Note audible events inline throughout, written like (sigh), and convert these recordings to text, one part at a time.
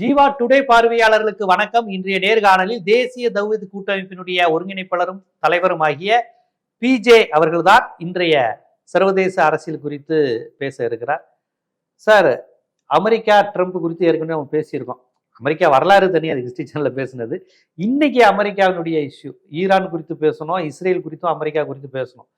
Jeeva today பார்வையாளர்களுக்கு வணக்கம். இன்றைய நேர்காணலில் தேசிய தௌஹீத் கூட்டமைப்பினுடைய ஒருங்கிணைப்பாளரும் தலைவருமாகிய பிஜே அவர்கள்தான் இன்றைய சர்வதேச அரசியல் குறித்து பேச இருக்கிறார். சார் அமெரிக்கா ட்ரம்ப் குறித்து ஏற்கனவே நம்ம பேசியிருக்கோம். அமெரிக்கா வரலாறு தனி அது ஹிஸ்டரி சேனலில் பேசுனது. இன்னைக்கு அமெரிக்காவினுடைய இஷ்யூ ஈரான் குறித்து பேசணும் இஸ்ரேல் குறித்தும் அமெரிக்கா குறித்து பேசணும்.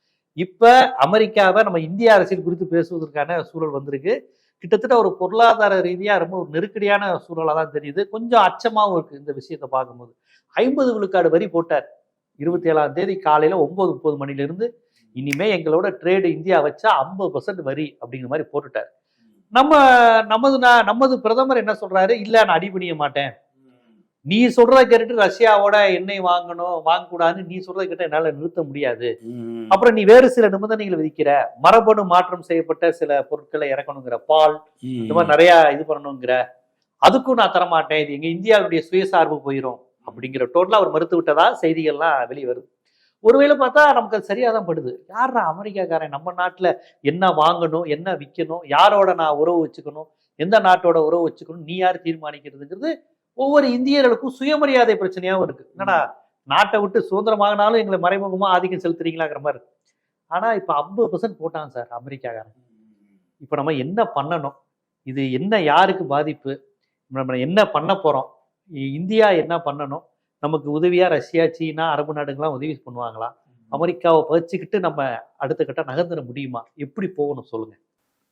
இப்போ அமெரிக்காவை நம்ம இந்திய அரசியல் குறித்து பேசுவதற்கான சூழல் வந்திருக்கு. கிட்டத்தட்ட ஒரு பொருளாதார ரீதியாக ரொம்ப ஒரு நெருக்கடியான சூழலாக தான் தெரியுது. கொஞ்சம் அச்சமாகவும் இருக்குது இந்த விஷயத்தை பார்க்கும்போது. ஐம்பது விழுக்காடு வரி போட்டார். இருபத்தி ஏழாம் தேதி காலையில் ஒம்பது முப்பது மணில இனிமேல் இனிமே எங்களோட ட்ரேடு இந்தியா வச்சா ஐம்பது பர்சன்ட் வரி அப்படிங்கிற மாதிரி போட்டுட்டார். நம்ம நமது நான் நமது பிரதமர் என்ன சொல்றாரு? இல்லை நான் அடிபணிய மாட்டேன். நீ சொல்றத கேட்டுட்டு ரஷ்யாவோட எண்ணெய் வாங்கணும் வாங்கக்கூடாதுன்னு நீ சொல்றத கேட்டு என்னால நிறுத்த முடியாது. அப்புறம் நீ வேறு சில நிபந்தனைகள் விதிக்கிற. மரபணு மாற்றம் செய்யப்பட்ட சில பொருட்களை இறக்கணுங்கிற பால். இந்த மாதிரி நிறைய இது பண்ணணுங்கிற. அதுக்கும் நான் தரமாட்டேன். இது எங்க இந்தியாவுடைய சுயசார்பு போயிடும் அப்படிங்கிற டோட்டலா அவர் மறுத்து விட்டதா செய்திகள்லாம் வெளியே வருது. ஒருவேளை பார்த்தா நமக்கு அது சரியா தான் படுது. யாரா அமெரிக்காக்காரன்? நம்ம நாட்டுல என்ன வாங்கணும் என்ன விற்கணும் யாரோட நான் உறவு வச்சுக்கணும் எந்த நாட்டோட உறவு வச்சுக்கணும் நீ யார் தீர்மானிக்கிறதுங்கிறது ஒவ்வொரு இந்தியர்களுக்கும் சுயமரியாதை பிரச்சனையாகவும் இருக்கு. என்னடா நாட்டை விட்டு சுதந்திரமாகனாலும் எங்களை மறைமுகமாக ஆதிக்கம் செலுத்துறீங்களாங்கிற மாதிரி இருக்கு. ஆனா இப்ப ஐம்பது பர்சன்ட் போட்டாங்க சார் அமெரிக்காக்காரன். இப்ப நம்ம என்ன பண்ணணும்? இது என்ன யாருக்கு பாதிப்பு? நம்ம என்ன பண்ண போறோம்? இந்தியா என்ன பண்ணணும்? நமக்கு உதவியா ரஷ்யா சீனா அரபு நாடுகள்லாம் உதவி பண்ணுவாங்களா? அமெரிக்காவை பறிச்சுக்கிட்டு நம்ம அடுத்த கட்ட நகர்ந்துட முடியுமா? எப்படி போகணும் சொல்லுங்க.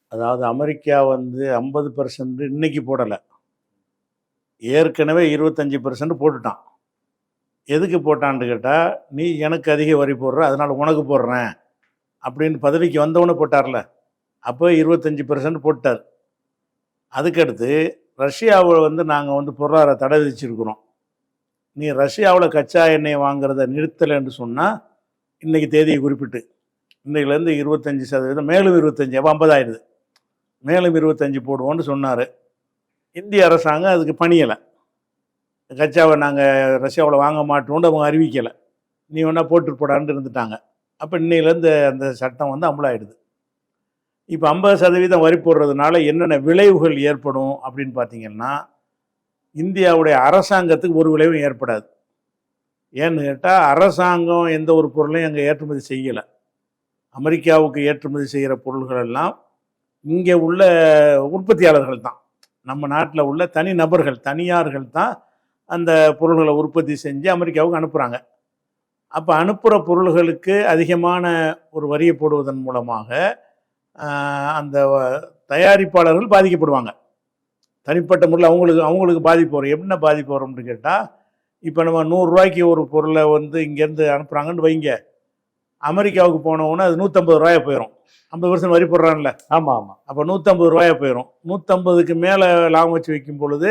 அதாவது அமெரிக்கா வந்து ஐம்பது பர்சன்ட் இன்னைக்கு போடலை. ஏற்கனவே இருபத்தஞ்சி பர்சன்ட் போட்டுட்டான். எதுக்கு போட்டான்னு கேட்டால் நீ எனக்கு அதிக வரி போடுற அதனால் உனக்கு போடுறேன். அப்படின்னு பதவிக்கு வந்தவனே போட்டார்ல. அப்போ இருபத்தஞ்சி பர்சன்ட் போட்டார். அதுக்கடுத்து ரஷ்யாவை வந்து நாங்கள் வந்து பொருளாதார தடை விதிச்சிருக்கிறோம். நீ ரஷ்யாவில் கச்சா எண்ணெய் வாங்குறத நிறுத்தலைன்னு சொன்னால் இன்றைக்கி தேதியை குறிப்பிட்டு. இன்றைக்கிலேருந்து இருபத்தஞ்சி சதவீதம் மேலும் இருபத்தஞ்சி அப்போ ஐம்பதாயிடுது மேலும் இருபத்தஞ்சி போடுவோன்னு சொன்னார். இந்திய அரசாங்கம் அதுக்கு பணியலை. கச்சாவை நாங்கள் ரஷ்யாவில் வாங்க மாட்டோம்னு அவங்க அறிவிக்கலை. நீ வேணால் போட்டு போடான்னு இருந்துட்டாங்க. அப்போ இன்னையிலேருந்து அந்த சட்டம் வந்து அமலாயிடுது. இப்போ ஐம்பது சதவீதம் வரி போடுறதுனால என்னென்ன விளைவுகள் ஏற்படும் அப்படின்னு பார்த்தீங்கன்னா இந்தியாவுடைய அரசாங்கத்துக்கு ஒரு விளைவும் ஏற்படாது. ஏன்னு கேட்டால் அரசாங்கம் எந்த ஒரு பொருளையும் அங்கே ஏற்றுமதி செய்யலை. அமெரிக்காவுக்கு ஏற்றுமதி செய்கிற பொருள்கள் எல்லாம் இங்கே உள்ள உற்பத்தியாளர்கள் தான். நம்ம நாட்டில் உள்ள தனி நபர்கள் தனியார்கள் தான் அந்த பொருள்களை உற்பத்தி செஞ்சு அமெரிக்காவுக்கு அனுப்புகிறாங்க அப்போ அனுப்புகிற பொருள்களுக்கு அதிகமான ஒரு வரியை போடுவதன் மூலமாக அந்த தயாரிப்பாளர்கள் பாதிக்கப்படுவாங்க. தனிப்பட்ட முறையில் அவங்களுக்கு அவங்களுக்கு பாதிப்பு வரும். என்ன பாதிப்பு வரும்னு கேட்டால் இப்போ நம்ம நூறுரூவாய்க்கு ஒரு பொருளை வந்து இங்கேருந்து அனுப்புகிறாங்கன்னு வைங்க. அமெரிக்காவுக்கு போனவுடனே அது நூற்றம்பது ரூபாயா போயிடும் ஐம்பது பர்சன்ட் வரி போடுறான்ல. ஆமா ஆமா. அப்போ நூற்றம்பது ரூபாயா போயிடும் நூற்றம்பதுக்கு மேலே லாபம் வச்சு வைக்கும் பொழுது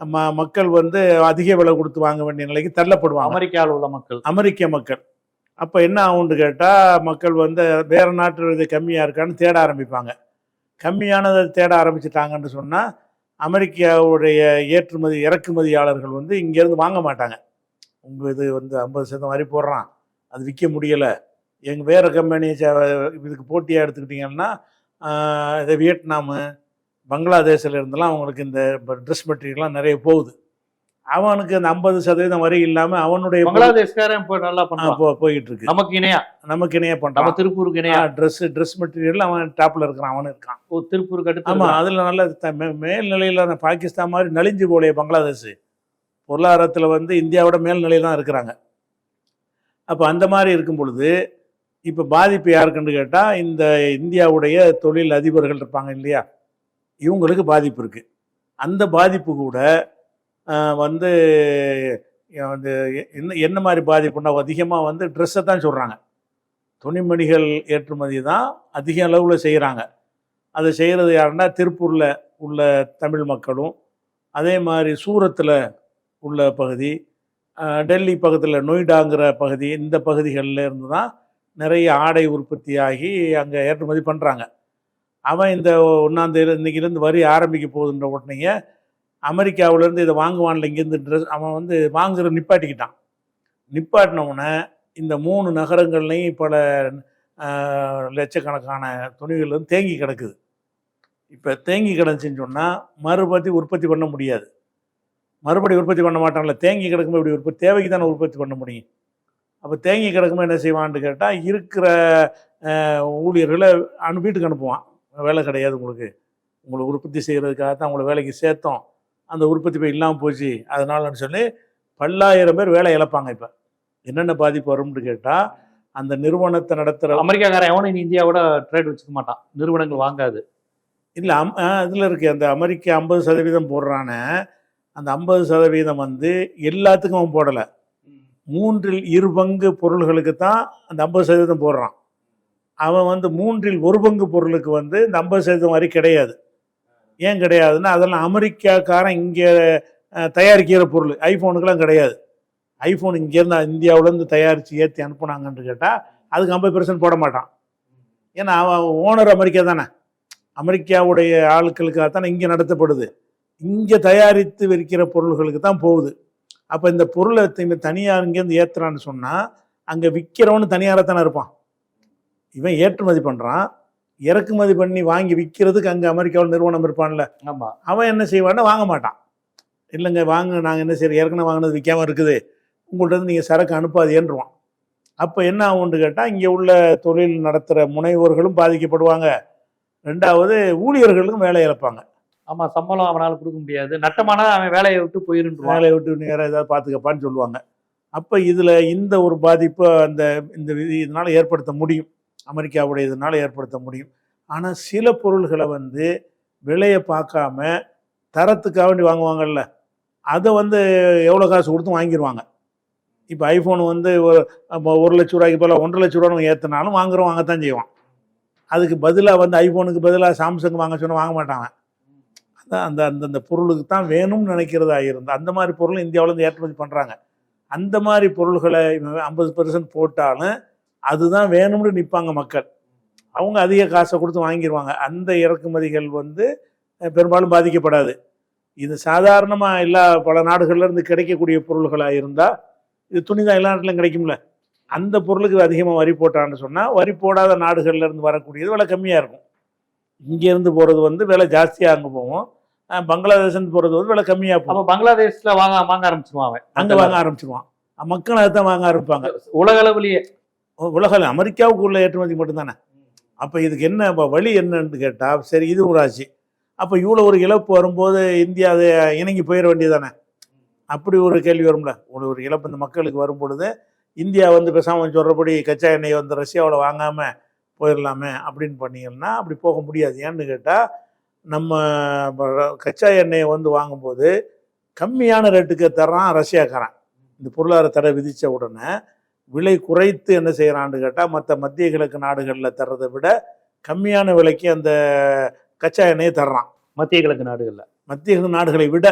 ம மக்கள் வந்து அதிக விலை கொடுத்து வாங்க வேண்டிய நிலைக்கு தள்ளப்படுவாங்க. அமெரிக்காவில் உள்ள மக்கள். அமெரிக்க மக்கள். அப்போ என்ன ஆகும்னு கேட்டால் மக்கள் வந்து வேறு நாட்டு இது கம்மியாக இருக்கான்னு தேட ஆரம்பிப்பாங்க. கம்மியானதை தேட ஆரம்பிச்சிட்டாங்கன்னு சொன்னால் அமெரிக்காவுடைய ஏற்றுமதி இறக்குமதியாளர்கள் வந்து இங்கேருந்து வாங்க மாட்டாங்க. உங்கள் இது வந்து ஐம்பது சதவீதம் வரி போடுறான். அது விற்க முடியலை. எங்கள் வேறு கம்பெனி இதுக்கு போட்டியாக எடுத்துக்கிட்டிங்கன்னா இது வியட்நாமு பங்களாதேஷில் இருந்தெல்லாம் அவங்களுக்கு இந்த ட்ரெஸ் மெட்டீரியல்லாம் நிறைய போகுது. அவனுக்கு அந்த ஐம்பது சதவீதம் வரி இல்லாமல் அவனுடைய பங்களாதேஷ்காரன் இப்போ நல்லா ஆ, பண்ணுவான் போ- போயிட்டு இருக்கு நமக்கு இணையா? நமக்கு இணைய நம்ம பண்றான் திருப்பூருக்கு இணையா? ட்ரெஸ் ட்ரெஸ் மெட்டீரியல் அவன் டாப்ல இருக்கிறான் அவனு இருக்கான். ஓ, திருப்பூருக்கு அடுத்து ஆமா இருக்கான். அதுல நல்ல த- மே- மேல் நிலையில அந்த பாகிஸ்தான் மாதிரி நலிஞ்சு போலைய பங்களாதேஷ். பொருளாதாரத்துல வந்து இந்தியாவோட மேல் நிலையில தான் இருக்கிறாங்க. அப்ப அந்த மாதிரி இருக்கும் பொழுது இப்போ பாதிப்பு யாருக்குன்னு கேட்டால் இந்த இந்தியாவுடைய தொழில் அதிபர்கள் இருப்பாங்க இல்லையா? இவங்களுக்கு பாதிப்பு இருக்குது அந்த பாதிப்பு கூட வந்து வந்து என்ன என்ன மாதிரி பாதிப்புன்னா அதிகமாக வந்து ட்ரெஸ்ஸை தான் சொல்கிறாங்க துணிமணிகள் ஏற்றுமதி தான் அதிக அளவில் செய்கிறாங்க அதை செய்கிறது யாருன்னா திருப்பூரில் உள்ள தமிழ் மக்களும் அதே மாதிரி சூரத்தில் உள்ள பகுதி டெல்லி பக்கத்தில் நொய்டாங்கிற பகுதி இந்த பகுதிகளில் இருந்து தான் நிறைய ஆடை உற்பத்தி ஆகி அங்கே ஏற்றுமதி பண்ணுறாங்க அவன் இந்த ஒன்றாந்தேதி இன்றைக்கிலேருந்து வரி ஆரம்பிக்க போகுதுன்ற உடனேயே அமெரிக்காவிலேருந்து இதை வாங்குவான்ல இங்கேருந்து ட்ரெஸ் அவன் வந்து வாங்குகிற நிப்பாட்டிக்கிட்டான். நிப்பாட்டினவுடனே இந்த மூணு நகரங்கள்லையும் பல லட்சக்கணக்கான துணிகள் வந்து தேங்கி கிடக்குது. இப்போ தேங்கி கிடந்துச்சின்னு சொன்னால் மறுபடி உற்பத்தி பண்ண முடியாது. மறுபடி உற்பத்தி பண்ண மாட்டான்ல. தேங்கி கிடக்கும்போது இப்படி உற்பத்தி தேவைக்கு தானே உற்பத்தி பண்ண முடியும்? அப்போ தேங்கி கிடக்கும்போது என்ன செய்வான்னு கேட்டால் இருக்கிற ஊழியர்களை அனு வீட்டுக்கு அனுப்புவான். வேலை கிடையாது உங்களுக்கு. உங்களை உற்பத்தி செய்கிறதுக்காக தான் உங்களை வேலைக்கு சேர்த்தோம். அந்த உற்பத்தி போய் இல்லாமல் போச்சு. அதனாலன்னு சொல்லி பல்லாயிரம் பேர் வேலை இழப்பாங்க இப்போ. என்னென்ன பாதிப்பு வரும்னு கேட்டால் அந்த நிறுவனத்தை நடத்துகிற அமெரிக்காக்காரன் எவனும் இனி இந்தியாவோட ட்ரேட் வச்சுக்க மாட்டான். நிறுவனங்கள் வாங்காது. இல்லை அம் இதில் இருக்கு. அந்த அமெரிக்கா ஐம்பது சதவீதம் போடுறானே. அந்த ஐம்பது சதவீதம் வந்து எல்லாத்துக்கும் அவன் போடலை. மூன்றில் இரு பங்கு பொருள்களுக்கு தான் அந்த ஐம்பது சதவீதம் போடுறான். அவன் வந்து மூன்றில் ஒரு பங்கு பொருளுக்கு வந்து இந்த ஐம்பது சதவீதம் வரை கிடையாது. ஏன் கிடையாதுன்னா அதெல்லாம் அமெரிக்காக்காரன் இங்கே தயாரிக்கிற பொருள். ஐஃபோனுக்கெல்லாம் கிடையாது. ஐஃபோன் இங்கேருந்து இந்தியாவிலேருந்து தயாரித்து ஏற்றி அனுப்புனாங்கன்னு கேட்டால் அதுக்கு ஐம்பது பெர்சன்ட் போட மாட்டான். ஏன்னா அவன் ஓனர் அமெரிக்கா தானே. அமெரிக்காவுடைய ஆட்களுக்காக தானே இங்கே நடத்தப்படுது. இங்கே தயாரித்து விற்கிற பொருள்களுக்கு தான் போகுது. அப்போ இந்த பொருளை தனியார் இங்கேருந்து ஏற்றுறான்னு சொன்னால் அங்கே விற்கிறவனு தனியாராக தானே இருப்பான். இவன் ஏற்றுமதி பண்ணுறான் இறக்குமதி பண்ணி வாங்கி விற்கிறதுக்கு அங்கே அமெரிக்காவில் நிறுவனம் இருப்பான்ல. ஆமா. அவன் என்ன செய்வான்னா வாங்க மாட்டான். இல்லைங்க வாங்க நாங்கள் என்ன செய்யறோம் ஏற்கனவே வாங்கினது விற்காம இருக்குது. உங்கள்ட்ட இருந்து நீங்கள் சரக்கு அனுப்பாதேன்றுவான் அப்போ என்ன ஆகும்னு கேட்டால் இங்கே உள்ள தொழில் நடத்துகிற முனைவோர்களும் பாதிக்கப்படுவாங்க. ரெண்டாவது ஊழியர்களுக்கும் வேலை இழப்பாங்க. ஆமா சம்பளம் அவனால கொடுக்க முடியாது. நட்டமானா அவன் வேலையை விட்டு போயிருந்துருவான் வேலையை விட்டு நேராக ஏதாவது பார்த்துக்கப்பான்னு சொல்லுவாங்க. அப்போ இதில் இந்த ஒரு பாதிப்பை அந்த இந்த இதனால் ஏற்படுத்த முடியும். அமெரிக்காவுடைய இதனால் ஏற்படுத்த முடியும். ஆனால் சில பொருள்களை வந்து விலையை பார்க்காம தரத்துக்காக வேண்டி வாங்குவாங்கல்ல. அதை வந்து எவ்வளோ காசு கொடுத்து வாங்கிடுவாங்க இப்போ ஐஃபோன் வந்து ஒரு ஒரு லட்ச ரூபாய்க்கு போல ஒன்றரை லட்ச ரூபான்னு ஏற்றினாலும் வாங்குறோம் வாங்கத்தான் செய்வான். அதுக்கு பதிலாக வந்து ஐஃபோனுக்கு பதிலாக சாம்சங் வாங்க சொன்னால் வாங்க மாட்டாங்க அந்த அந்தந்த பொருளுக்கு தான் வேணும்னு நினைக்கிறதா இருந்தால் அந்த மாதிரி பொருள் இந்தியாவிலேருந்து ஏற்றுமதி பண்ணுறாங்க அந்த மாதிரி பொருள்களை ஐம்பது பெர்சன்ட் போட்டாலும் அதுதான் வேணும்னு நிற்பாங்க மக்கள். அவங்க அதிக காசை கொடுத்து வாங்கிடுவாங்க அந்த இறக்குமதிகள் வந்து பெரும்பாலும் பாதிக்கப்படாது. இது சாதாரணமாக எல்லா பல நாடுகள்லேருந்து கிடைக்கக்கூடிய பொருள்களாக இருந்தால் இது துணி தான் எல்லா நாட்டிலும் கிடைக்கும்ல. அந்த பொருளுக்கு அதிகமாக வரி போட்டான்னு சொன்னால் வரி போடாத நாடுகள்லேருந்து வரக்கூடியது விலை கம்மியாக இருக்கும். இங்கேருந்து போகிறது வந்து விலை ஜாஸ்தியாக அங்கே போவோம் அஹ், பங்களாதேஷ்லேருந்து போகிறது வந்து விலை கம்மியாக அப்ப போகும் பங்களாதேஷ்ல வாங்க வாங்க ஆரம்பிச்சிருவான் அவன். அங்கே வாங்க ஆரம்பிச்சிருவான். மக்கள் அதை தான் வாங்க ஆரம்பிப்பாங்க. உலக அளவுலயே. உலக அமெரிக்காவுக்கு உள்ள ஏற்றுமதி மட்டும்தானே? அப்போ இதுக்கு என்ன வழி என்னன்னு கேட்டால் சரி இது ஒரு ஆட்சி. அப்போ இவ்வளோ ஒரு இழப்பு வரும்போது இந்தியா அதை இணங்கி போயிட வேண்டியதானே அப்படி ஒரு கேள்வி வரும்ல. ஒரு ஒரு இழப்பு இந்த மக்களுக்கு வரும் பொழுது இந்தியா வந்து பேசாமல் சொல்கிறபடி கச்சா எண்ணெயை வந்து ரஷ்யாவில் வாங்காமல் போயிடலாமே அப்படின்னு பண்ணீங்கன்னா அப்படி போக முடியாது. ஏன்னு கேட்டால் நம்ம கச்சா எண்ணெயை வந்து வாங்கும்போது கம்மியான ரேட்டுக்கு தர்றான் ரஷ்யாக்காரன். இந்த பொருளாதார தடை விதித்த உடனே விலை குறைத்து என்ன செய்கிறான்னு கேட்டால் மற்ற மத்திய கிழக்கு நாடுகளில் தர்றதை விட கம்மியான விலைக்கு அந்த கச்சா எண்ணெயை தர்றான். மத்திய கிழக்கு நாடுகள்ல. மத்திய கிழக்கு நாடுகளை விட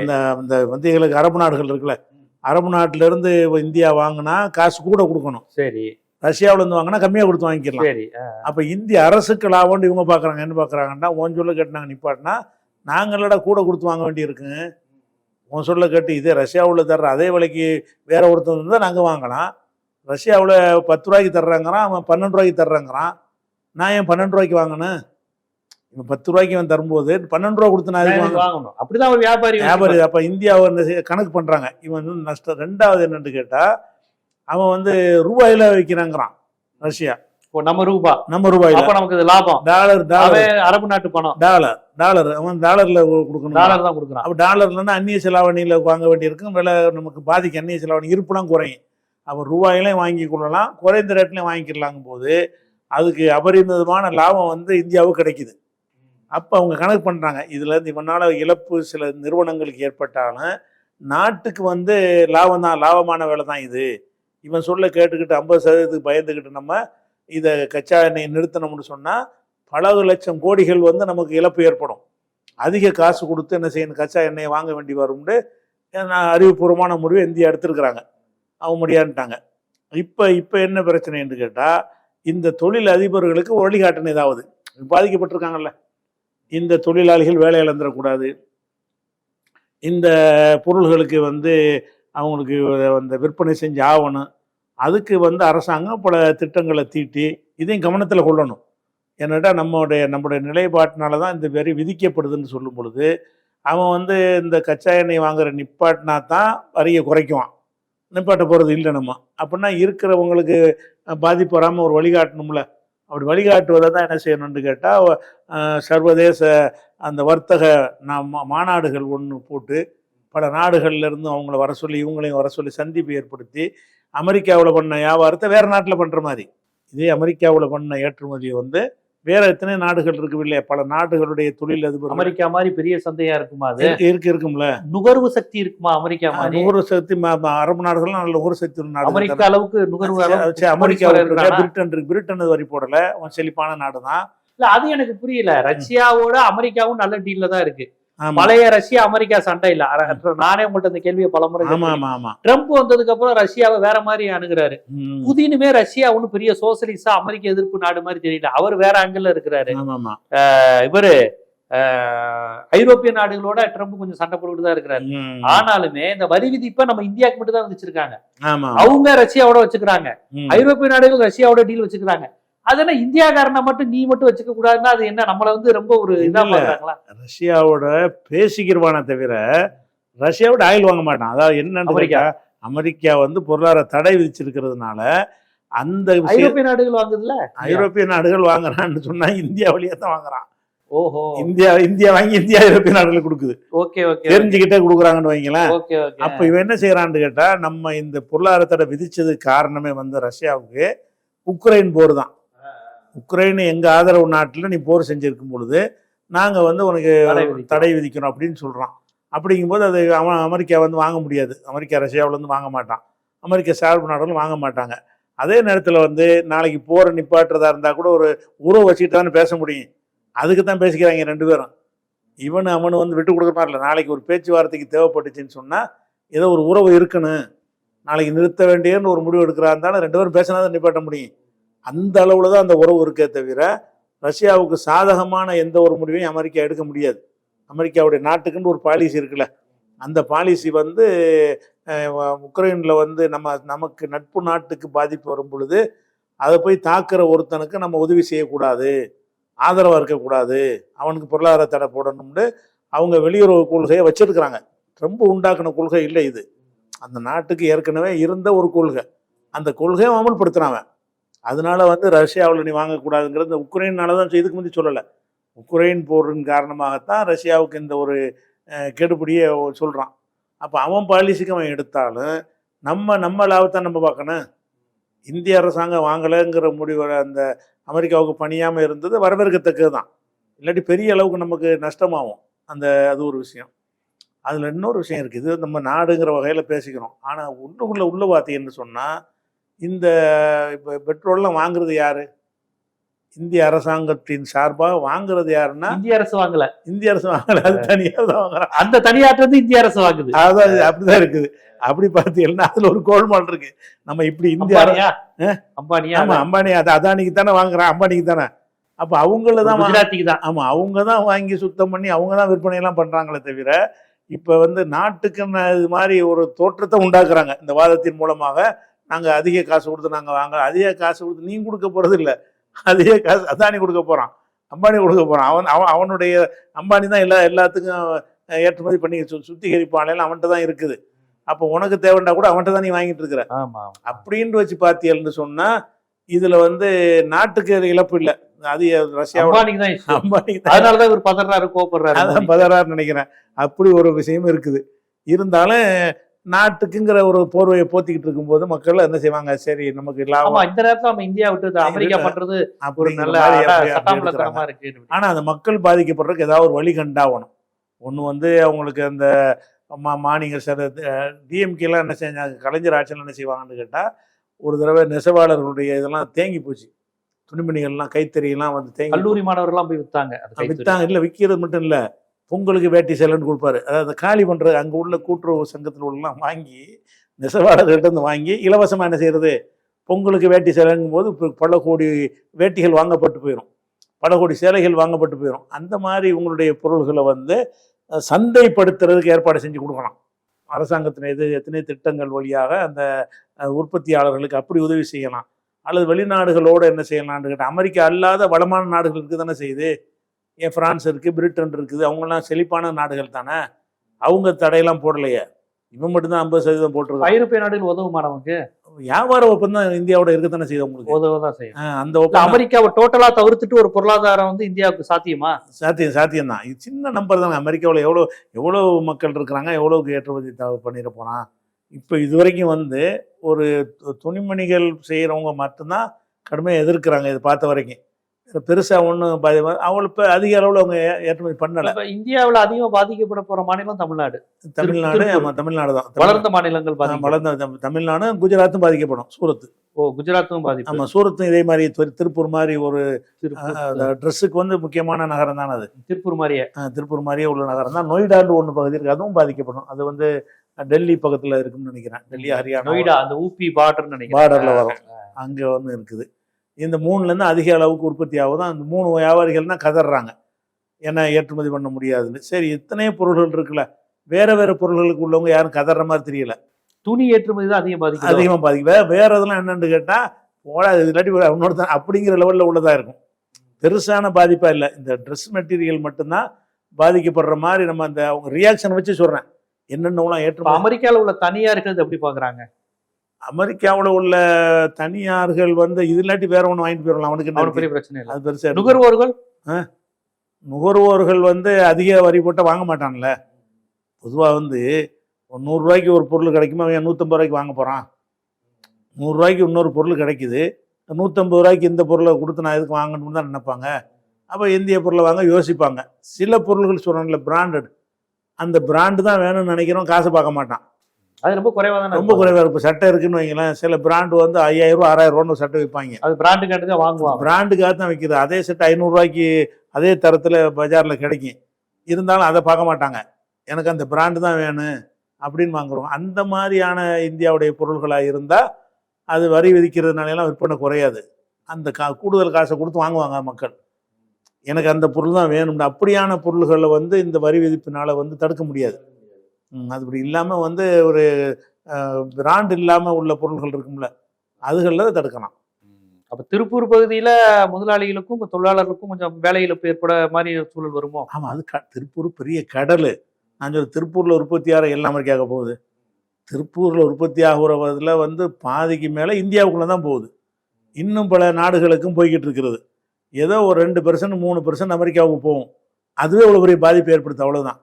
அந்த அந்த மத்திய கிழக்கு அரபு நாடுகள் இருக்குல்ல அரபு நாட்டுல இருந்து இந்தியா வாங்கினா காசு கூட கொடுக்கணும். சரி. ரஷ்யாவுல இருந்து வாங்கினா கம்மியாக கொடுத்து வாங்கிக்கலாம். சரி அப்போ இந்திய அரசுக்கு லாபம்னு இவங்க பார்க்குறாங்க என்ன பார்க்குறாங்கன்னா உன் சொல்ல கேட்டு நாங்கள் நிப்பாட்டினா நாங்களடா கூட கொடுத்து வாங்க வேண்டியிருக்குங்க உன் சொல்ல கேட்டு இதே ரஷ்யாவில் தர்ற அதே விலைக்கு வேற ஒருத்தர் இருந்தால் நாங்கள் வாங்கலாம். ரஷ்யாவில் பத்து ரூபாய்க்கு தர்றாங்கிறான் அவன் பன்னெண்டு ரூபாய்க்கு தர்றாங்கிறான். நான் ஏன் பன்னெண்டு ரூபாய்க்கு வாங்கினேன் இவன் பத்து ரூபாய்க்கு அவன் தரும்போது பன்னெண்டு ரூபா கொடுத்து நான் வாங்கணும்? அப்படிதான் ஒரு வியாபாரி வியாபாரி அப்போ இந்தியாவை கணக்கு பண்ணுறாங்க இவன் நஷ்டம். ரெண்டாவது என்னன்னு கேட்டால் அவன் வந்து ரூபாயில விற்கிறாங்கிறான் ரஷ்யா. நம்ம ரூபா. நம்ம ரூபாயில. அப்ப நமக்கு இது லாபம். Dollar dollar. அரபு நாட்டு பணம். Dollar dollar. அவன் டாலர்ல கொடுக்கணும்? டாலர் தான் கொடுக்குறான். அப்போ டாலர்லன்னா அந்நிய செலாவணியில் வாங்க வேண்டியிருக்கும். விலை நமக்கு பாதிக்கு அந்நிய செலாவணி இருப்புலாம் குறையும். அவன் ரூபாயிலையும் வாங்கி கொள்ளலாம். குறைந்த ரேட்லையும் வாங்கிக்கலாங்கும் போது அதுக்கு அபரிமிதமான லாபம் வந்து இந்தியாவுக்கு கிடைக்குது. அப்போ அவங்க கணக்கு பண்ணுறாங்க இதுல இருந்து இவனால இழப்பு சில நிறுவனங்களுக்கு ஏற்பட்டாலும் நாட்டுக்கு வந்து லாபம் தான் லாபமான வேலை தான் இது. இவன் சொல்ல கேட்டுக்கிட்டு ஐம்பது சதவீதத்துக்கு பயந்துக்கிட்டு நம்ம இதை கச்சா எண்ணெயை நிறுத்தணும்னு சொன்னால் பல லட்சம் கோடிகள் வந்து நமக்கு இழப்பு ஏற்படும். அதிக காசு கொடுத்து என்ன செய்யணும்? கச்சா எண்ணெயை வாங்க வேண்டி வரும்னு நான் அறிவுபூர்வமான முடிவை இந்தியா எடுத்திருக்கிறாங்க. அவங்க முடியான்ட்டாங்க இப்போ இப்போ என்ன பிரச்சனை என்று கேட்டால் இந்த தொழில் அதிபர்களுக்கு வழிகாட்டணும் ஏதாவது. பாதிக்கப்பட்டிருக்காங்கல்ல. இந்த தொழிலாளிகள் வேலை இழந்துடக்கூடாது. இந்த பொருள்களுக்கு வந்து அவங்களுக்கு அந்த விற்பனை செஞ்சு ஆகணும். அதுக்கு வந்து அரசாங்கம் பல திட்டங்களை தீட்டி இதையும் கவனத்தில் கொள்ளணும். என்னட்டா நம்மளுடைய நம்முடைய நிலைப்பாட்டினால தான் இந்த வரி விதிக்கப்படுதுன்னு சொல்லும் பொழுது அவன் வந்து இந்த கச்சா எண்ணெய் வாங்குற நிப்பாட்டினா தான் வரியை குறைக்குவான். நிப்பாட்ட போகிறது இல்லை நம்ம. அப்படின்னா இருக்கிறவங்களுக்கு பாதிப்பு வராமல் ஒரு வழிகாட்டணும்ல அப்படி வழிகாட்டுவதை தான் என்ன செய்யணும்னு கேட்டால் சர்வதேச அந்த வர்த்தக நாம் மாநாடுகள் ஒன்று போட்டு பல நாடுகள்ல இருந்து அவங்கள வர சொல்லி இவங்களையும் வர சொல்லி சந்திப்பு ஏற்படுத்தி அமெரிக்காவில் பண்ண வியாபாரத்தை வேறு நாட்டில் பண்ணுற மாதிரி. இதே அமெரிக்காவில் பண்ண ஏற்றுமதியை வந்து வேற எத்தனை நாடுகள் இருக்கு இல்லையா பல நாடுகளுடைய தொழில் அதிபர் அமெரிக்கா மாதிரி பெரிய சந்தையா இருக்குமா அது? இருக்கு இருக்கும்ல. நுகர்வு சக்தி இருக்குமா அமெரிக்கா மாதிரி? நுகர்வு சக்தி அரபு நாடுகள்லாம் நல்ல நுகர்வு சக்தி நாடுகள் அமெரிக்கா. அளவுக்கு நுகர்வு அமெரிக்கா? பிரிட்டன் இருக்கு. பிரிட்டன் அது வரி போடல. செழிப்பான நாடு தான் இல்ல அது எனக்கு புரியல. ரஷ்யாவோட அமெரிக்காவும் நல்ல டீல்ல தான் இருக்கு. பழைய ரஷ்யா அமெரிக்கா சண்டை இல்ல. அர- நானே உங்கள்ட்ட இந்த கேள்வியை பலமுறை ட்ரம்ப் வந்ததுக்கு அப்புறம் ரஷ்யாவை வேற மாதிரி அணுகுறாரு. புதினுமே ரஷ்யா ஒன்னும் பெரிய சோசலிசா அமெரிக்க எதிர்ப்பு நாடு மாதிரி தெரியல. அவர் வேற ஆங்கிள் இருக்கிறாரு. இவரு ஐரோப்பிய நாடுகளோட ட்ரம்ப் கொஞ்சம் சண்டை போட்டுட்டு தான் இருக்கிறாரு. ஆனாலுமே இந்த வரி விதிப்பை நம்ம இந்தியாவுக்கு மட்டும் தான் வச்சிருக்காங்க அவங்க ரஷ்யாவோட வச்சுக்கிறாங்க. ஐரோப்பிய நாடுகள் ரஷ்யாவோட டீல் வச்சுக்கிறாங்க. அதனால இந்தியாக்காரனை மட்டும் நீ மட்டும் வச்சுக்க கூடாதுன்னா அது என்ன? நம்மள வந்து ரொம்ப ஒரு இதா. பாக்குறாங்களா ரஷ்யாவோட பேசிக்கிறவானே தவிர ரஷ்யாவோட ஆயில் வாங்க மாட்டான். அதாவது என்னன்னு அமெரிக்கா. அமெரிக்கா வந்து பொருளாதார தடை விதிச்சிருக்கிறதுனால அந்த ஐரோப்பிய நாடுகள் வாங்குதுல்ல? ஐரோப்பிய நாடுகள் வாங்குறான்னு சொன்னா இந்தியா வழியா தான் வாங்குறான். ஓஹோ. இந்தியா இந்தியா வாங்கி இந்தியா ஐரோப்பிய நாடுகளுக்கு கொடுக்குது. ஓகே ஓகே தெரிஞ்சுக்கிட்டே கொடுக்குறாங்கன்னு வைங்களேன். அப்ப இவன் என்ன செய்யறான்னு கேட்டா நம்ம இந்த பொருளாதார தடை விதிச்சது காரணமே வந்து ரஷ்யாவுக்கு உக்ரைன் போர் தான். உக்ரைன் எங்க ஆதரவு நாட்டுல நீ போர் செஞ்சிருக்கும் பொழுது நாங்க வந்து உனக்கு தடை விதிக்கணும் அப்படின்னு சொல்றான். அப்படிங்கும்போது அது அவன் அமெரிக்கா வந்து வாங்க முடியாது. அமெரிக்கா ரஷ்யாவுல இருந்து வாங்க மாட்டான். அமெரிக்க சார்பு நாடுகளும் வாங்க மாட்டாங்க. அதே நேரத்தில் வந்து நாளைக்கு போரை நிப்பாட்டுறதா இருந்தால் கூட ஒரு உறவு வச்சுக்கிட்டு தானே பேச முடியும். அதுக்கு தான் பேசிக்கிறாங்க ரெண்டு பேரும். இவனு அவனு வந்து விட்டு கொடுக்க மாட்டல நாளைக்கு ஒரு பேச்சுவார்த்தைக்கு தேவைப்பட்டுச்சுன்னு சொன்னால் ஏதோ ஒரு உறவு இருக்கணும். நாளைக்கு நிறுத்த வேண்டியன்னு ஒரு முடிவு எடுக்கிறா இருந்தாலும் ரெண்டு பேரும் பேசினா தான் நிப்பாட்ட முடியும். அந்த அளவில் தான் அந்த உறவு இருக்கே தவிர ரஷ்யாவுக்கு சாதகமான எந்த ஒரு முடிவையும் அமெரிக்கா எடுக்க முடியாது. அமெரிக்காவுடைய நாட்டுக்குன்னு ஒரு பாலிசி இருக்குல்ல. அந்த பாலிசி வந்து உக்ரைனில் வந்து நம்ம நமக்கு நட்பு நாட்டுக்கு பாதிப்பு வரும் பொழுது அதை போய் தாக்குற ஒருத்தனுக்கு நம்ம உதவி செய்யக்கூடாது. ஆதரவாக இருக்கக்கூடாது. அவனுக்கு பொருளாதார தடை போடணும்னு அவங்க வெளியுறவு கொள்கையை வச்சிருக்கிறாங்க. ரொம்ப உண்டாக்குன கொள்கை இல்லை இது. அந்த நாட்டுக்கு ஏற்கனவே இருந்த ஒரு கொள்கை. அந்த கொள்கையை அமல்படுத்துறாங்க அதனால வந்து ரஷ்யாவில் நீ வாங்கக்கூடாதுங்கிறது உக்ரைன்னால தான் இதுக்கு முந்தி சொல்லலை. உக்ரைன் போரின் காரணமாகத்தான் ரஷ்யாவுக்கு இந்த ஒரு அஹ், கெடுபிடியை சொல்கிறான் அப்போ அவன் பாலிசிக்கு அவன் எடுத்தாலும் நம்ம நம்ம லாபத்தை நம்ம பார்க்கணும். இந்திய அரசாங்கம் வாங்கலைங்கிற முடிவு அந்த அமெரிக்காவுக்கு பணியாமல் இருந்தது வரவேற்கத்தக்கது தான் இல்லாட்டி பெரிய அளவுக்கு நமக்கு நஷ்டமாகும். அந்த அது ஒரு விஷயம். அதில் இன்னொரு விஷயம் இருக்குது இது நம்ம நாடுங்கிற வகையில் பேசிக்கிறோம். ஆனால் உள்ளுக்குள்ளே உள்ள பார்த்தீங்கன்னு சொன்னால் இந்த இப்போ பெட்ரோல்லாம் வாங்குறது யாரு? இந்திய அரசாங்கத்தின் சார்பாக வாங்குறது யாருன்னா? இந்திய அரசு வாங்கல. இந்திய அரசு வாங்கல. அது தனியாக தான் வாங்குறான் அந்த தனியாற்று வந்து இந்திய அரசு வாங்குது. அதான் அப்படிதான் இருக்குது. அப்படி பார்த்தீங்கன்னா அதுல ஒரு கோல்மால் இருக்கு. நம்ம இப்படி இந்திய அம்பானியா? ஆமா அம்பானி அது அதானிக்கு தானே வாங்குறான் அம்பானிக்கு தானே. அப்ப அவங்கள தான் குஜராத்திக்கு தான். ஆமா அவங்க தான் வாங்கி சுத்தம் பண்ணி அவங்க தான் விற்பனை எல்லாம் பண்றாங்களே தவிர இப்ப வந்து நாட்டுக்கு இது மாதிரி ஒரு தோற்றத்தை உண்டாக்குறாங்க. இந்த வாதத்தின் மூலமாக நாங்க அதிக காசு கொடுத்து நாங்க வாங்க அதிக காசு கொடுத்து நீ கொடுக்க போறது இல்ல. அதிக காசு அதானி கொடுக்க போறான். அம்பானி கொடுக்க போறான். அவன் அவன் அவனுடைய அம்பானி தான் எல்லா எல்லாத்துக்கும் ஏற்றுமதி பண்ணி சு- சுத்திகரிப்பான் அவன்கிட்ட தான் இருக்குது. அப்போ உனக்கு தேவைண்டா கூட அவன்கிட்ட தான் நீ வாங்கிட்டு இருக்கிற. அப்படின்னு வச்சு பாத்தியல்னு சொன்னா இதுல வந்து நாட்டுக்கு இழப்பு இல்லை. அது ரஷ்யாவோட அம்பானிக்கு தான் issue. அம்பானி தான். இவர் பதறாரு கோபப்படுறாரு அதான் பதறாருன்னு நினைக்கிறேன். அப்படி ஒரு விஷயம் இருக்குது. இருந்தாலும் நாட்டுக்குங்கிற ஒரு போர்வையை போத்திக்கிட்டு இருக்கும்போது மக்கள் என்ன செய்வாங்க? சரி நமக்கு லாபம். இந்த நேரத்துல நம்ம இந்தியா விட்டு அமெரிக்கா. பண்றது ஒரு நல்ல. இருக்கு ஆனா அந்த மக்கள் பாதிக்கப்படுறதுக்கு ஏதாவது ஒரு வழி கண்டாகணும் ஒண்ணு வந்து அவங்களுக்கு அந்த மா மானியங்கள் சார் டிஎம்கேலாம் என்ன செஞ்சாங்க? கலைஞர் ஆட்சியில் என்ன செய்வாங்கன்னு கேட்டா ஒரு தடவை நெசவாளர்களுடைய இதெல்லாம் தேங்கி போச்சு. துணிமணிகள்லாம் கைத்தறியெல்லாம் வந்து தேங்கி கல்லூரி மாணவர்கள்லாம் போய் கைத்தறி. வித்தாங்க. இல்லை விற்கிறது மட்டும் இல்லை. பொங்கலுக்கு வேட்டி சேலைன்னு கொடுப்பாரு. அதாவது காலி பண்ணுறது அங்கே உள்ள கூட்டுறவு சங்கத்தில் உள்ளலாம் வாங்கி நெசவாளர்கள்ட்ட இருந்து வாங்கி இலவசமாக என்ன செய்கிறது பொங்கலுக்கு வேட்டி சேலைங்கும் போது பல கோடி வேட்டிகள் வாங்கப்பட்டு போயிடும் பல கோடி சேலைகள் வாங்கப்பட்டு போயிடும் அந்த மாதிரி உங்களுடைய பொருள்களை வந்து சந்தைப்படுத்துறதுக்கு ஏற்பாடு செஞ்சு கொடுக்கலாம். அரசாங்கத்தின் இது எத்தனை திட்டங்கள் வழியாக அந்த உற்பத்தியாளர்களுக்கு அப்படி உதவி செய்யலாம். அல்லது வெளிநாடுகளோடு என்ன செய்யலாம்னு கேட்டால் அமெரிக்கா அல்லாத வளமான நாடுகளுக்கு தானே செய்யுது? ஏன் பிரான்ஸ் இருக்குது பிரிட்டன் இருக்குது அவங்கெல்லாம் செழிப்பான நாடுகள் தானே? அவங்க தடையெல்லாம் போடலையே. இவன் மட்டும்தான் ஐம்பது சதவீதம் போட்டிருக்கான் ஐரோப்பிய நாடுகள் உதவுமா நமக்கு வியாபார ஒப்பந்தம் இந்தியாவோட இருக்கத்தானே செய்யுது உங்களுக்கு? உதவதான் செய்யும். அந்த ஒப்பந்தம் அமெரிக்காவை டோட்டலா தவிர்த்துட்டு ஒரு பொருளாதாரம் வந்து இந்தியாவுக்கு சாத்தியமா? சாத்தியம் சாத்தியம் தான் இது சின்ன நம்பர் தானே. அமெரிக்காவில் எவ்வளோ எவ்வளோ மக்கள் இருக்கிறாங்க எவ்வளோக்கு ஏற்றுமதி பண்ணிட போகிறான் இப்போ இது வரைக்கும் வந்து ஒரு துணிமணிகள் செய்கிறவங்க மட்டும்தான் கடுமையாக எதிர்க்கிறாங்க இது பார்த்த வரைக்கும். பெருசாக ஒன்றும் அவங்கள இப்போ அதிக அளவில் அவங்க ஏற்றுமதி பண்ணலை. இப்ப இந்தியாவுல அதிகமா பாதிக்கப்பட போற மாநிலம் தமிழ்நாடு. தமிழ்நாடு. ஆமாம் தமிழ்நாடு தான். வளர்ந்த மாநிலங்கள் பாதிக்கும் வளர்ந்த தம்- தமிழ்நாடும் குஜராத்தும் பாதிக்கப்படும் சூரத் ஓ குஜராத்தும் பாதிப்பு. ஆமாம் சூரத்தும் இதே மாதிரி திரு- திருப்பூர் மாதிரி ஒரு ட்ரெஸ்ஸுக்கு வந்து முக்கியமான நகரம் தானே அது. திருப்பூர் மாதிரியே. திருப்பூர் மாதிரியே உள்ள நகரம் தான். நொய்டான்னு ஒன்று பகுதி இருக்குது அதுவும் பாதிக்கப்படும். அது வந்து டெல்லி பக்கத்தில் இருக்குன்னு நினைக்கிறேன். டெல்லி ஹரியானா நொய்டா அந்த ஊபி பார்டர்னு நினைக்கிறேன். பார்டரில் வரும். அங்கே வந்து இருக்குது. இந்த மூணுலேருந்து அதிக அளவுக்கு உற்பத்தி ஆகுது? அந்த மூணு வியாபாரிகள் தான் கதறாங்க ஏன்னா ஏற்றுமதி பண்ண முடியாதுன்னு. சரி இத்தனையோ பொருள்கள் இருக்குல்ல? வேற வேற பொருள்களுக்கு உள்ளவங்க யாரும் கதற மாதிரி தெரியல. துணி ஏற்றுமதி தான் அதிகம் பாதிக்கும் அதிகமாக பாதிக்கும் வே- வேற இதெல்லாம் என்னன்னு கேட்டால் போடா இல்லாட்டி வேற இன்னொருத்தன் அப்படிங்கிற லெவலில் உள்ளதாக இருக்கும். பெருசான பாதிப்பாக இல்லை. இந்த ட்ரெஸ் மெட்டீரியல் மட்டும்தான் பாதிக்கப்படுற மாதிரி நம்ம அந்த அவங்க ரியாக்ஷன் வச்சு சொல்கிறேன் என்னென்னலாம் இப்ப ஏற்றுமதி அமெரிக்கால உள்ள தனியார்கள் எப்படி பாக்குறாங்க? அமெரிக்காவில் உள்ள தனியார்கள் வந்து இது இல்லாட்டி வேற ஒன்று வாங்கிட்டு போயிடலாம் அவனுக்கு? பெரிய பிரச்சனை இல்லை. அது பெருசா இருக்கு. நுகர்வோர்கள்? நுகர்வோர்கள் வந்து அதிக வரி போட்டு வாங்க மாட்டான்ல. பொதுவாக வந்து ஒரு நூறுரூவாய்க்கு ஒரு பொருள் கிடைக்குமா? அவன் நூற்றம்பது ரூபாய்க்கு வாங்க போகிறான் நூறுரூவாய்க்கு இன்னொரு பொருள் கிடைக்குது. நூற்றம்பது ரூபாய்க்கு இந்த பொருளை கொடுத்து நான் எதுக்கு வாங்கணும்னு தான் நினைப்பாங்க. அப்போ இந்திய பொருளை வாங்க யோசிப்பாங்க. சில பொருள்கள் சொல்கிறாங்கல்ல பிராண்டட் அந்த பிராண்டு தான் வேணும்னு நினைக்கிறோம் காசு பார்க்க மாட்டான். அது ரொம்ப குறைவா தானே ரொம்ப குறைவாக இப்போ சட்டை இருக்குன்னு வைங்களேன். சில பிராண்டு வந்து ஐயாயிரம் ரூபா ஆறாயிரம் ரூபான்னு சட்டை விற்பாங்க அது பிராண்டு கேட்டு தான் வாங்குவாங்க. பிராண்டுக்காக தான் விற்கிது அதே செட் ஐநூறுரூவாய்க்கு அதே தரத்தில் பஜாரில் கிடைக்கும். இருந்தாலும் அதை பார்க்க மாட்டாங்க. எனக்கு அந்த பிராண்டு தான் வேணும் அப்படின்னு வாங்குறோம் அந்த மாதிரியான இந்தியாவுடைய பொருள்களாக இருந்தால் அது வரி விதிக்கிறதுனால விற்பனை குறையாது. அந்த கா கூடுதல் காசை கொடுத்து வாங்குவாங்க மக்கள். எனக்கு அந்த பொருள் தான் வேணும்னு. அப்படியான பொருள்களை வந்து இந்த வரி விதிப்பினால வந்து தடுக்க முடியாது. அது இப்படி இல்லாமல் வந்து ஒரு பிராண்ட் இல்லாமல் உள்ள பொருள்கள் இருக்கும்ல அதுகளில் தடுக்கலாம். அப்ப திருப்பூர் பகுதியில முதலாளிகளுக்கும் தொழிலாளர்களுக்கும் கொஞ்சம் வேலை இழப்பு ஏற்பட மாதிரி சூழல் வருமோ? ஆமாம் அது க திருப்பூர் பெரிய கடல். நான் சொல்ல திருப்பூரில் உற்பத்தி ஆகிற எல்லாம் அமெரிக்காக போகுது. திருப்பூரில் உற்பத்தி ஆகுறதுல வந்து பாதிக்கு மேலே இந்தியாவுக்குள்ளே தான் போகுது. இன்னும் பல நாடுகளுக்கும் போய்கிட்டு இருக்கிறது ஏதோ ஒரு ரெண்டு பெர்சன்ட் மூணு பெர்சன்ட் அமெரிக்காவுக்கு போகும். அதுவே இவ்வளோ பெரிய பாதிப்பு ஏற்படுத்து அவ்வளோதான்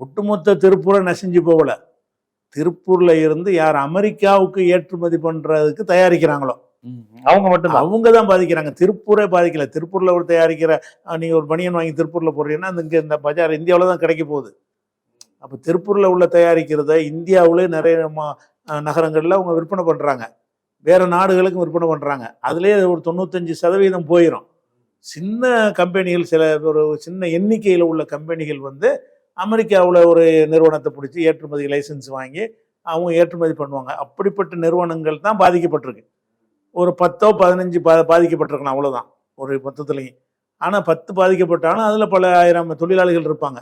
ஒட்டுமொத்த திருப்பூரை நசிஞ்சு போகல. திருப்பூரில் இருந்து யார் அமெரிக்காவுக்கு ஏற்றுமதி பண்ணுறதுக்கு தயாரிக்கிறாங்களோ. அவங்க மட்டும் அவங்க தான் பாதிக்கிறாங்க. திருப்பூரே பாதிக்கல. திருப்பூர்ல ஒரு தயாரிக்கிற நீங்க ஒரு பனியன் வாங்கி திருப்பூர்ல போடுறீங்கன்னா இங்க இந்த பஜார் இந்தியாவில் தான் கிடைக்க போகுது. அப்போ திருப்பூர்ல உள்ள தயாரிக்கிறத இந்தியாவிலே நிறைய நகரங்கள்ல அவங்க விற்பனை பண்றாங்க. வேற நாடுகளுக்கும் விற்பனை பண்றாங்க. அதுலேயே ஒரு தொண்ணூத்தஞ்சு சதவீதம் போயிடும் சின்ன கம்பெனிகள் சில ஒரு சின்ன எண்ணிக்கையில் உள்ள கம்பெனிகள் வந்து அமெரிக்காவில் ஒரு நிறுவனத்தை பிடிச்சி ஏற்றுமதி லைசன்ஸ் வாங்கி அவங்க ஏற்றுமதி பண்ணுவாங்க. அப்படிப்பட்ட நிறுவனங்கள் தான் பாதிக்கப்பட்டிருக்கு. ஒரு பத்தோ பதினஞ்சு பா பாதிக்கப்பட்டிருக்கலாம் அவ்வளோதான் ஒரு மொத்தத்துலையும் ஆனால் பத்து பாதிக்கப்பட்டாலும் அதில் பல ஆயிரம் தொழிலாளிகள் இருப்பாங்க.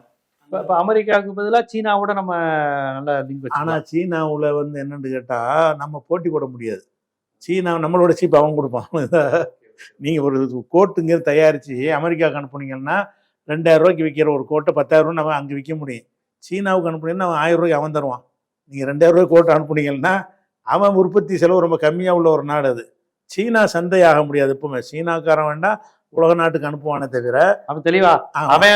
இப்ப அமெரிக்காவுக்கு பதிலா சீனாவோட நம்ம நல்ல லிங்க் ஆனால் சீனாவில் வந்து என்னன்னு கேட்டால் நம்ம போட்டி போட முடியாது. சீனா நம்மளோட சீப் அவன் கொடுப்பான் (laughs) நீங்கள் ஒரு கோட்டுங்க தயாரித்து அமெரிக்காவுக்கு அனுப்புனீங்கன்னா ரெண்டாயிரம் ரூபாய்க்கு விற்கிற ஒரு கோட்டை பத்தாயிரம் ரூபாய் நம்ம அங்கே விற்க முடியும். சீனாவுக்கு அனுப்புனீங்கன்னா அவன் ஆயிரம் ரூபாய்க்கு அவன் தருவான். நீங்கள் ரெண்டாயிரம் ரூபாய் கோட்டை அனுப்புனீங்கன்னா அவன் உற்பத்தி செலவு ரொம்ப கம்மியாக உள்ள ஒரு நாடு அது. சீனா சந்தையாக முடியாது எப்பவுமே. சீனாக்காரன் வேண்டாம் உலக நாட்டுக்கு அனுப்புவானே தவிர அவன் தெளிவா அவன்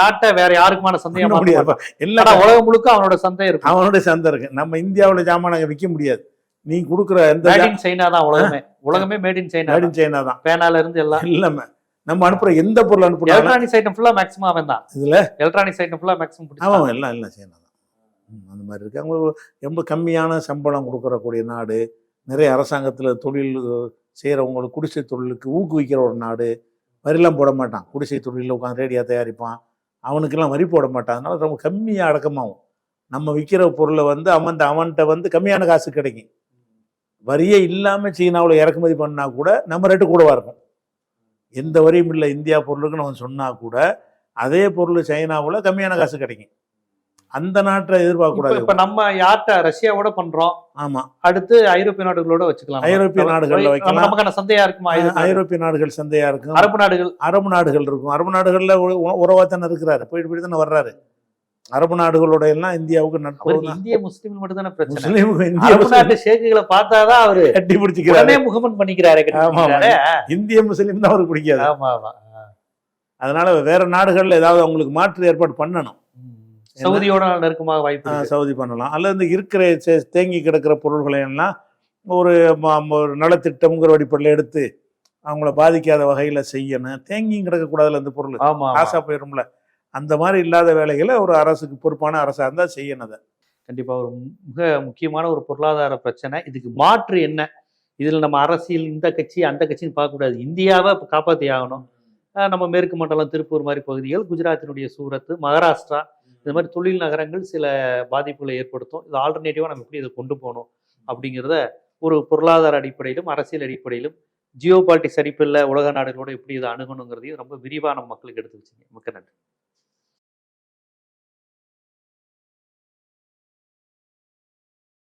நாட்டை வேற யாருக்குமான சந்தையா பண்ண மாத்த முடியாது. ஆனா உலகம் முழுக்க அவனோட சந்தை இருக்கும் அவனுடைய சந்தை இருக்கு. நம்ம இந்தியாவில் ஜாமான் அங்கே விற்க முடியாது. நீ கொடுக்குற எந்த சைனா தான் உலகமே. உலகமே made in China made in China தான். பேனால இருந்து எல்லாம். எல்லாமே நம்ம அனுப்புற எந்த பொருள் அனுப்புனாலும் எலக்ட்ரானிக்ஸ் ஐட்டம் ஃபுல்லா மேக்ஸிமம் அவன் தான் இதுல? எலக்ட்ரானிக்ஸ் ஐட்டம் ஃபுல்லா மேக்ஸிமம் ஆமாம் எல்லாம் எல்லாம் சைனா தான் அந்த மாதிரி இருக்கு. அவங்க ரொம்ப கம்மியான சம்பளம் கொடுக்கறக்கூடிய நாடு. நிறைய அரசாங்கத்தில் தொழில் செய்கிறவங்களுக்கு குடிசை தொழிலுக்கு ஊக்குவிக்கிற ஒரு நாடு. வரிலாம் போட மாட்டான். குடிசை தொழிலில் உட்காந்து ரேடியா தயாரிப்பான். அவனுக்கெல்லாம் வரி போட மாட்டான். அதனால ரொம்ப கம்மியாக அடக்கமாகும். நம்ம விற்கிற பொருளை வந்து அவன் அவன்கிட்ட வந்து கம்மியான காசு கிடைக்கும். வரியே இல்லாமல் சீனாவில் இறக்குமதி பண்ணா கூட நம்ம ரேட்டு கூடவா இருக்கும். எந்த வரியும் இல்லை இந்தியா பொருளுக்குன்னு அவன் சொன்னா கூட அதே பொருள் சைனாவில் கம்மியான காசு கிடைக்கும். அந்த நாட்டை எதிர்பார்க்கக்கூடாது. இப்ப நம்ம யார்கிட்ட ரஷ்யாவோட பண்றோம். ஆமா. அடுத்து ஐரோப்பிய நாடுகளோட வச்சுக்கலாம் ஐரோப்பிய நாடுகள்ல வைக்கலாம். நமக்கான சந்தையா இருக்குமா? ஐரோப்பிய நாடுகள்? சந்தையா இருக்கும். அரபு நாடுகள். அரபு நாடுகள் இருக்கும். அரபு நாடுகள்ல உறவா தானே இருக்கிறாரு. போயிட்டு போயிட்டு தானே வர்றாரு. அரபு நாடுகளோட எல்லாம் இந்தியாவுக்கு நட்பு இந்திய முஸ்லீம் மட்டும் தானே பிரச்சனை அரபு நாட்டு ஷேக்குகளை பார்த்தாதான் அவரு கட்டி பிடிச்சிக்கிறாரு. உடனே முகமன் பண்ணிக்கிறாரு. இந்திய முஸ்லீம் தான் அவருக்கு பிடிக்காது. ஆமா ஆமா. அதனால வேற நாடுகள்ல ஏதாவது அவங்களுக்கு மாற்று ஏற்பாடு பண்ணணும். சவுதியோட நெருக்கமாக வாய்ப்பு. சவுதி பண்ணலாம். அல்லது இந்த இருக்கிற தேங்கி கிடக்கிற பொருள்களை எல்லாம் ஒரு நலத்திட்டம்ங்கிற அடிப்படையில் எடுத்து அவங்கள பாதிக்காத வகையில செய்யணும். தேங்கியும் கிடக்கக்கூடாதுல இந்த பொருள். ஆமா ஆமா. அந்த மாதிரி இல்லாத வேலைகளை ஒரு அரசுக்கு பொறுப்பான அரசாக இருந்தால் செய்யணும் அதை. கண்டிப்பாக ஒரு மிக முக்கியமான ஒரு பொருளாதார பிரச்சனை. இதுக்கு மாற்று என்ன? இதில் நம்ம அரசியல் இந்த கட்சி அந்த கட்சின்னு பார்க்கக்கூடாது. இந்தியாவை இப்போ காப்பாற்றி ஆகணும். நம்ம மேற்கு மண்டலம் திருப்பூர் மாதிரி பகுதிகள் குஜராத்தினுடைய சூரத்து மகாராஷ்டிரா இந்த மாதிரி தொழில் நகரங்கள் சில பாதிப்புகளை ஏற்படுத்தும். இது ஆல்டர்னேட்டிவாக நம்ம எப்படி இதை கொண்டு போகணும் அப்படிங்கிறத ஒரு பொருளாதார அடிப்படையிலும் அரசியல் அடிப்படையிலும் ஜியோ பாலிட்டிக்ஸ் அடிப்படையில் உலக நாடுகளோடு எப்படி இதை அணுகணுங்கிறதையும் ரொம்ப விரிவாக நம்ம மக்களுக்கு எடுத்து வச்சுங்க மிக்க நன்றி.